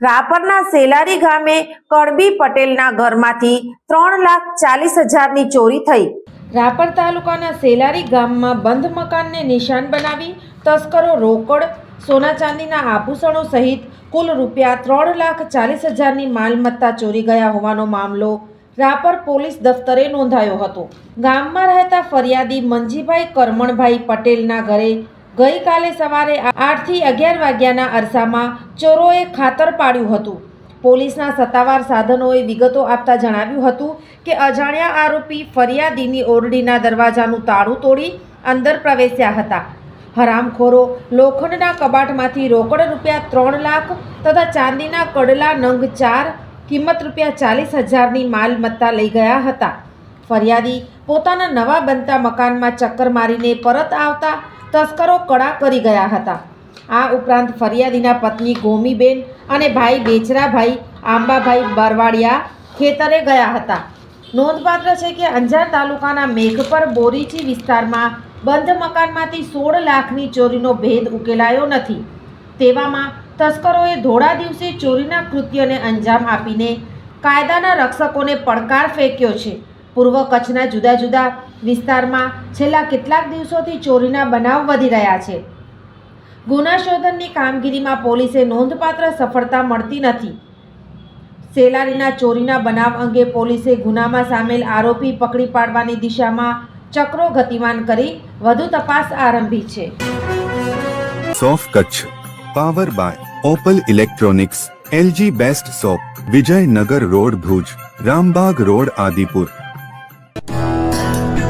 રાપરના સેલારી ગામે કડબી પટેલના ઘરમાંથી ત્રણ લાખ ચાલીસ હજારની ચોરી થઈ. રાપર તાલુકાના સેલારી ગામમાં બંધ મકાનને નિશાન બનાવી તસ્કરો રોકડ સોના ચાંદીના આભૂષણો સહિત કુલ રૂપિયા ત્રણ લાખ ચાલીસ હજારની માલમત્તા ચોરી ગયા હોવાનો મામલો રાપર પોલીસ દફતરે નોંધાયો હતો. ગામમાં રહેતા ફરિયાદી મંજીભાઈ કરમણભાઈ પટેલના ઘરે ગઈકાલે સવારે આઠથી અગિયાર વાગ્યાના અરસામાં ચોરોએ ખાતર પાડ્યું હતું. પોલીસના સત્તાવાર સાધનોએ વિગતો આપતા જણાવ્યું હતું કે અજાણ્યા આરોપી ફરિયાદીની ઓરડીના દરવાજાનું તાળું તોડી અંદર પ્રવેશ્યા હતા. હરામખોરો લોખંડના કબાટમાંથી રોકડ રૂપિયા ત્રણ લાખ તથા ચાંદીના કડલા નંગ ચાર, કિંમત રૂપિયા ચાલીસ હજારની માલમત્તા લઈ ગયા હતા. ફરિયાદી પોતાના નવા બનતા મકાનમાં ચક્કર મારીને પરત આવતા તસ્કરો કડા કરી ગયા હતા. આ ઉપરાંત ફરિયાદીના પત્ની ગોમીબેન અને ભાઈ બેચરાભાઈ આંબાભાઈ બરવાડિયા ખેતરે ગયા હતા. નોંધપાત્ર છે કે અંજાર તાલુકાના મેઘપર બોરીચી વિસ્તારમાં બંધ મકાનમાંથી સોળ લાખની ચોરીનો ભેદ ઉકેલાયો નથી. તેવામાં તસ્કરોએ ધોળા દિવસે ચોરીના કૃત્યને અંજામ આપીને કાયદાના રક્ષકોને પડકાર ફેંક્યો છે. પૂર્વ કચ્છના જુદા જુદા વિસ્તારમાં છેલ્લા કેટલાક દિવસોથી ચોરીના બનાવ વધી રહ્યા છે. ગુના શોધનની કામગીરીમાં પોલીસે નોંધપાત્ર સફળતા મળતી નથી. સેલારીના ચોરીના બનાવ અંગે પોલીસે ગુનામાં સામેલ આરોપી પકડી પાડવાની દિશામાં ચક્રો ગતિમાન કરી વધુ તપાસ આરંભી છે. સોફ Kutch, power by Opal electronics, LG best shop Vijaynagar road Bhuj, Rambag road Adipur.